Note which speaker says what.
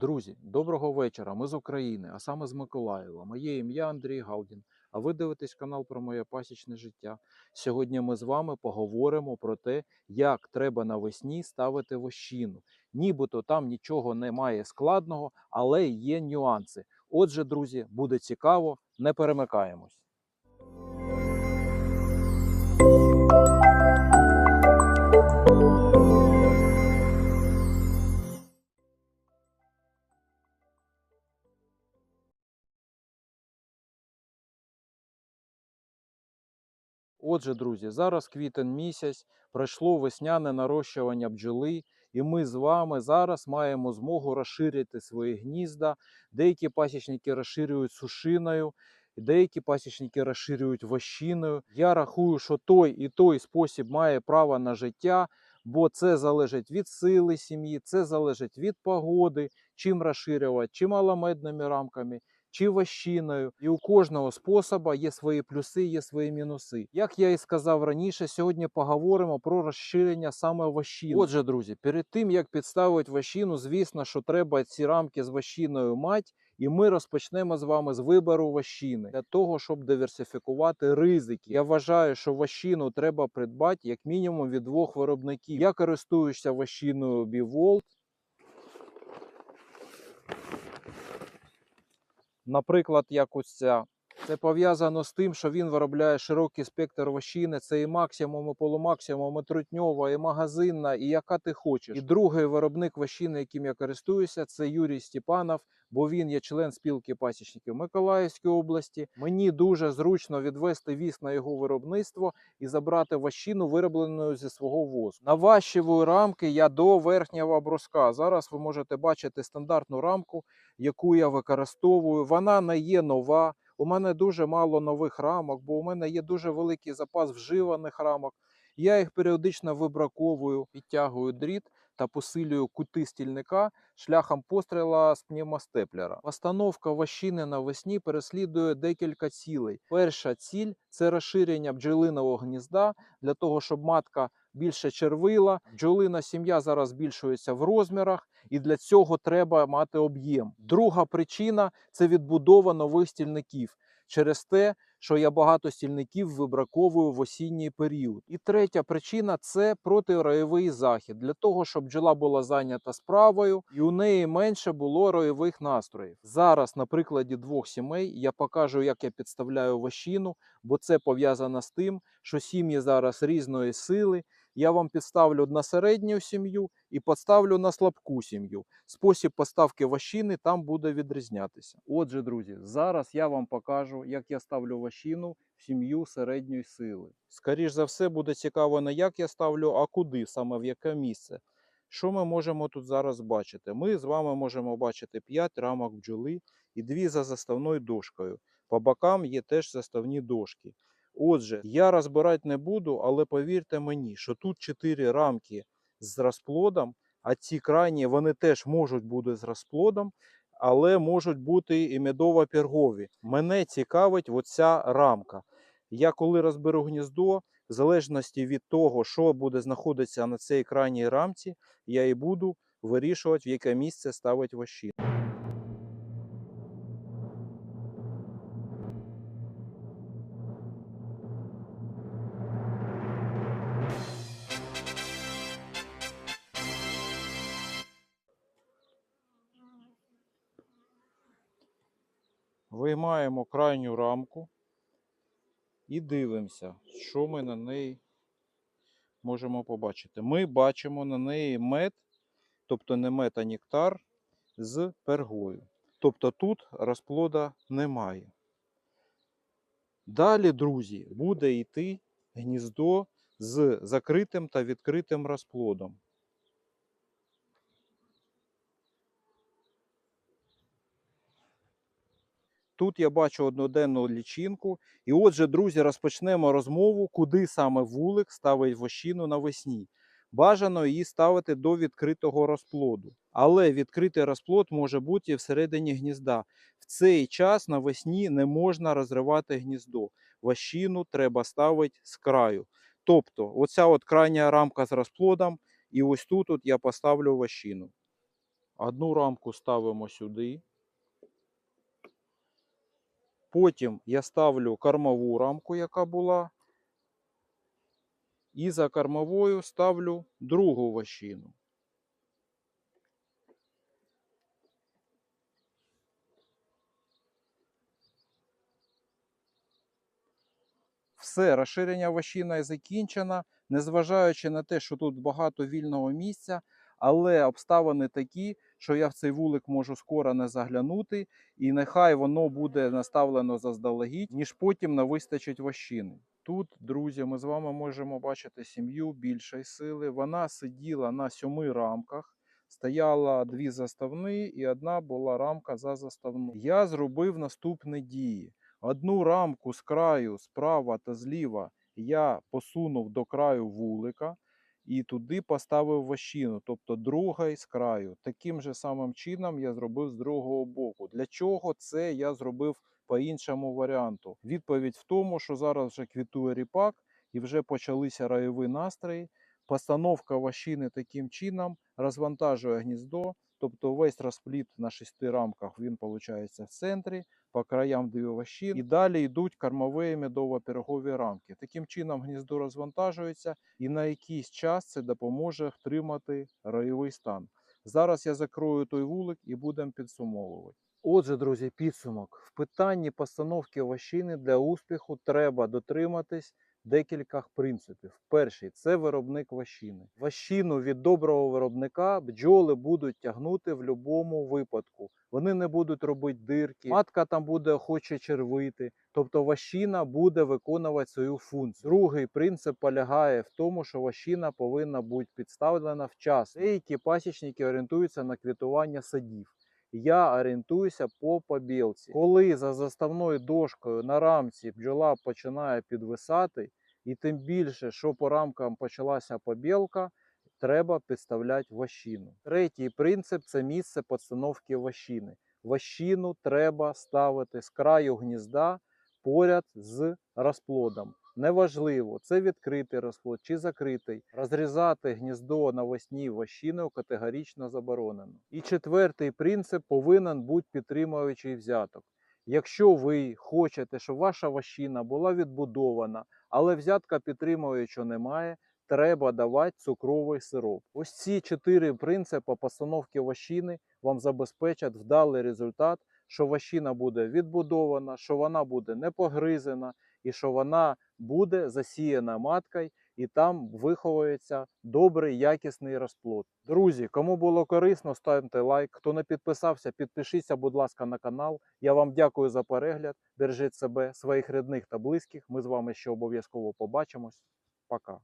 Speaker 1: Друзі, доброго вечора. Ми з України, а саме з Миколаєва. Моє ім'я Андрій Галдін. А ви дивитесь канал про моє пасічне життя. Сьогодні ми з вами поговоримо про те, як треба навесні ставити вощину. Нібито там нічого немає складного, але є нюанси. Отже, друзі, буде цікаво, не перемикаємось. Отже, друзі, зараз квітень місяць, пройшло весняне нарощування бджоли, і ми з вами зараз маємо змогу розширити свої гнізда. Деякі пасічники розширюють сушиною, деякі пасічники розширюють вощиною. Я рахую, що той і той спосіб має право на життя, бо це залежить від сили сім'ї, це залежить від погоди, чим розширювати, чи маломедними рамками, чи вощиною. І у кожного способу є свої плюси, є свої мінуси. Як я і сказав раніше, сьогодні поговоримо про розширення саме вощини. Отже, друзі, перед тим як підставити вощину, звісно, що треба ці рамки з вощиною мати. І ми розпочнемо з вами з вибору вощини для того, щоб диверсифікувати ризики. Я вважаю, що вощину треба придбати як мінімум від двох виробників. Я користуюся вощиною Bivolt. Наприклад, як ось ця. Це пов'язано з тим, що він виробляє широкий спектр вощини. Це і максимум, і полумаксимум, і трутньова, і магазинна, і яка ти хочеш. І другий виробник вощини, яким я користуюся, це Юрій Степанов, бо він є член спілки пасічників Миколаївської області. Мені дуже зручно відвести віз на його виробництво і забрати вощину, вироблену зі свого возу. Наващиваю рамки я до верхнього бруска. Зараз ви можете бачити стандартну рамку, яку я використовую. Вона не є нова. У мене дуже мало нових рамок, бо у мене є дуже великий запас вживаних рамок. Я їх періодично вибраковую, підтягую дріт та посилюю кути стільника шляхом постріла з пневмостеплера. Постановка вощини навесні переслідує декілька цілей. Перша ціль це розширення бджолиного гнізда для того, щоб матка більше червила. Бджолина сім'я зараз збільшується в розмірах, і для цього треба мати об'єм. Друга причина це відбудова нових стільників через те, що я багато стільників вибраковую в осінній період. І третя причина це протираєвий захід для того, щоб бджола була зайнята справою і у неї менше було роєвих настроїв. Зараз, на прикладі двох сімей, я покажу, як я підставляю вощину, бо це пов'язано з тим, що сім'ї зараз різної сили. Я вам підставлю на середню сім'ю і поставлю на слабку сім'ю. Спосіб поставки вощини там буде відрізнятися. Отже, друзі, зараз я вам покажу, як я ставлю вощину в сім'ю середньої сили. Скоріш за все, буде цікаво не як я ставлю, а куди, саме в яке місце. Що ми можемо тут зараз бачити? Ми з вами можемо бачити 5 рамок бджоли і 2 за заставною дошкою. По бокам є теж заставні дошки. Отже, я розбирати не буду, але повірте мені, що тут 4 рамки з розплодом, а ці крайні вони теж можуть бути з розплодом, але можуть бути і медово-пергові. Мене цікавить оця рамка. Я коли розберу гніздо, в залежності від того, що буде знаходитися на цій крайній рамці, я і буду вирішувати, в яке місце ставити вощину. Виймаємо крайню рамку і дивимося, що ми на неї можемо побачити. Ми бачимо на неї мед, тобто не мед, а нектар з пергою. Тобто тут розплода немає. Далі, друзі, буде йти гніздо з закритим та відкритим розплодом. Тут я бачу одноденну лічинку. І отже, друзі, розпочнемо розмову, куди саме вулик ставить вощину навесні. Бажано її ставити до відкритого розплоду. Але відкритий розплод може бути і всередині гнізда. В цей час навесні не можна розривати гніздо. Вощину треба ставити з краю. Тобто, оця от крайня рамка з розплодом, і ось тут от я поставлю вощину. Одну рамку ставимо сюди. Потім я ставлю кормову рамку, яка була. І за кормовою ставлю другу вощину. Все, розширення вощина закінчено, незважаючи на те, що тут багато вільного місця, але обставини такі, що я в цей вулик можу скоро не заглянути, і нехай воно буде наставлено заздалегідь, ніж потім не вистачить вощини. Тут, друзі, ми з вами можемо бачити сім'ю більшої сили. Вона сиділа на сьоми рамках. Стояла дві заставні і одна була рамка за заставну. Я зробив наступні дії. Одну рамку з краю справа та зліва я посунув до краю вулика і туди поставив вощину, тобто другий з краю. Таким же самим чином я зробив з другого боку. Для чого це я зробив по іншому варіанту? Відповідь в тому, що зараз вже квітує ріпак і вже почалися райові настрої. Постановка вощини таким чином розвантажує гніздо, тобто весь розпліт на шести рамках він виходить в центрі, по краям дві вощини, і далі йдуть кормові медово-пирогові рамки. Таким чином гніздо розвантажується і на якийсь час це допоможе втримати ройовий стан. Зараз я закрою той вулик і будемо підсумовувати. Отже, друзі, підсумок. В питанні постановки овощини для успіху треба дотриматись декількох принципів. Перший це виробник вощини. Вощину від доброго виробника бджоли будуть тягнути в будь-якому випадку. Вони не будуть робити дирки, матка там буде охоче червити. Тобто вощина буде виконувати свою функцію. Другий принцип полягає в тому, що вощина повинна бути підставлена вчасно. Деякі пасічники орієнтуються на квітування садів. Я орієнтуюся по побілці. Коли за заставною дошкою на рамці бджола починає підвисати, і тим більше, що по рамкам почалася побілка, треба підставляти вощину. Третій принцип це місце постановки вощини. Вощину треба ставити з краю гнізда поряд з розплодом. Неважливо, це відкритий розплод чи закритий. Розрізати гніздо навесні вощиною категорично заборонено. І четвертий принцип повинен бути підтримуючий взяток. Якщо ви хочете, щоб ваша вощина була відбудована, але взятка підтримуючого немає, треба давати цукровий сироп. Ось ці чотири принципи постановки вощини вам забезпечать вдалий результат, що вощина буде відбудована, що вона буде не погризена і що вона буде засіяна маткою і там виховується добрий якісний розплод. Друзі, кому було корисно, ставте лайк. Хто не підписався, підпишіться, будь ласка, на канал. Я вам дякую за перегляд. Бережіть себе, своїх рідних та близьких. Ми з вами ще обов'язково побачимось. Пока.